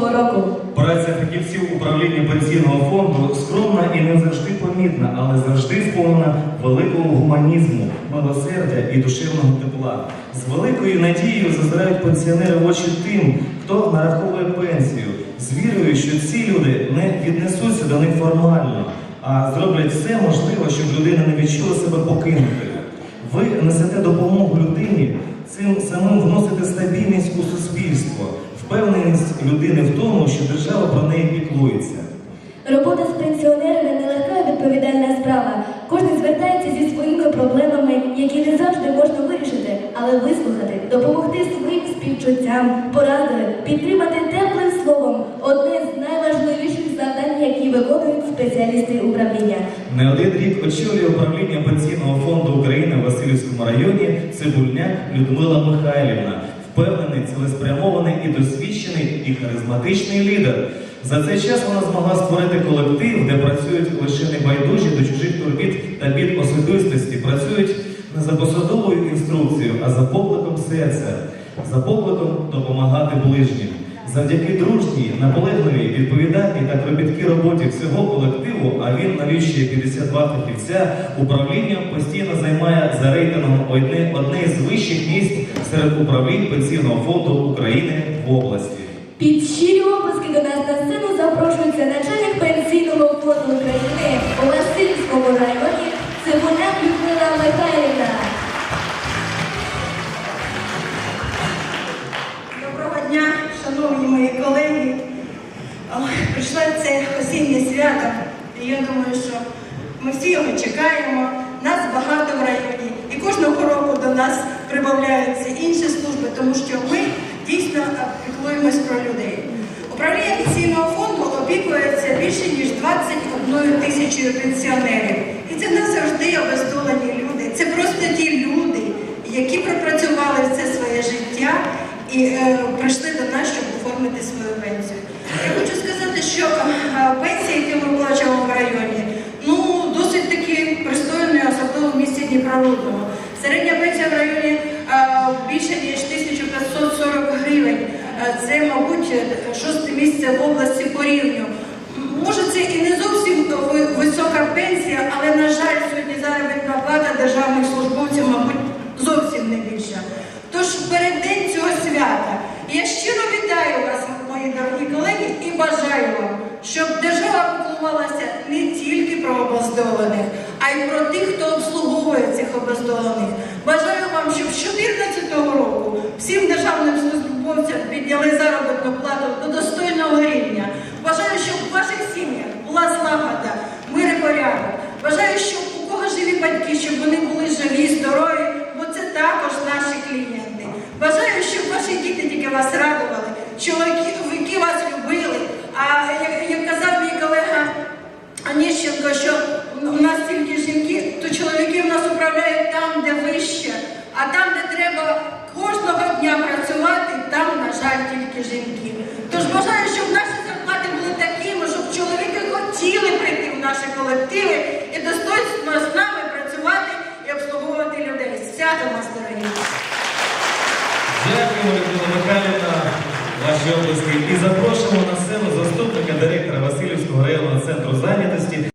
року. Праця фахівців управління пенсійного фонду скромна і не завжди помітна, але завжди сповнена великого гуманізму, милосердя і душевного тепла. З великою надією зазирають пенсіонери в очі тим, хто нараховує пенсію, з вірою, що ці люди не віднесуться до них формально, а зроблять все можливе, щоб людина не відчула себе покинутою. Ви несете допомогу людині, цим самим вносите стабільність у суспільство, впевненість людини в тому, що держава про неї піклується. Робота з пенсіонерами нелегка і відповідальна справа. Кожен звертається зі своїми проблемами, які не завжди можна вирішити, але вислухати, допомогти своїм співчуттям, порадою, підтримати теплим словом одне з найважливіших завдань, які виконують спеціалісти управління. Не один рік очолює управління пенсійного фонду України в Васильівському районі Цибульняк Людмила Михайлівна, впевнений, цілеспрямований і досвідчений і харизматичний лідер. За цей час вона змогла створити колектив, де працюють лише небайдужі до чужих турбіт та бід особистості, працюють не за посадовою інструкцією, а за покликом серця, за покликом допомагати ближнім. Завдяки дружній, наполегливій, відповідальній та кропіткій роботі всього колективу, а він налічує 52 фахівця, управління постійно займає за рейтингом одне, одне з вищих місць серед управлінь Пенсійного фонду України в області. Під щирі оплески до нас на сцену запрошується начальник пенсійного фонду України у Васильівському районі Цибуляк Людмила Михайлівна. Осіннє свято, і я думаю, що ми всі його чекаємо. Нас багато в районі, і кожного року до нас прибавляються інші служби, тому що ми дійсно піклуємось про людей. Управління пенсійного фонду опікується більше ніж 21 тисячою пенсіонерів. І це не завжди обездолені люди. Це просто ті люди, які пропрацювали все своє життя і е, прийшли до нас, щоб оформити свою пенсію. Я що е, пенсії, ми плачемо в районі, ну досить таки пристойні, особливо в місті Дніпрорудного. Середня пенсія в районі е, більше ніж 1540 гривень. Е, Це, мабуть, шосте місце в області по рівню. Може, це і не зовсім висока пенсія, але, на жаль, сьогодні заробітна плата державних службовців, мабуть, зовсім не більша. Тож перед день цього свята я щиро вітаю вас, мої дорогі колеги, і бажаю вам, щоб держава піклувалася не тільки про обездолених, а й про тих, хто обслуговує цих обездолених. Бажаю вам, щоб з 2014 року всім державним службовцям підняли заробітну плату до достойного рівня. Бажаю, щоб у ваших сім'ях була злагода, мир і порядок. Бажаю, щоб у кого живі батьки, щоб вони були живі, здорові, бо це також наші клієнти. Бажаю, щоб ваші діти тільки вас радували, Аніщенко, що у нас тільки жінки, то чоловіки в нас управляють там, де вище, а там, де треба кожного дня працювати, там, на жаль, тільки жінки. Тож бажаю, щоб наші зарплати були такими, щоб чоловіки хотіли прийти в наші колективи і достойно з нами працювати і обслуговувати людей. Свято вас, дорогі! Дякуємо, Людмила Михайлівна, ваші обласки. І запрошуємо на сцену заступника директора Васильівського районного центру зайнятості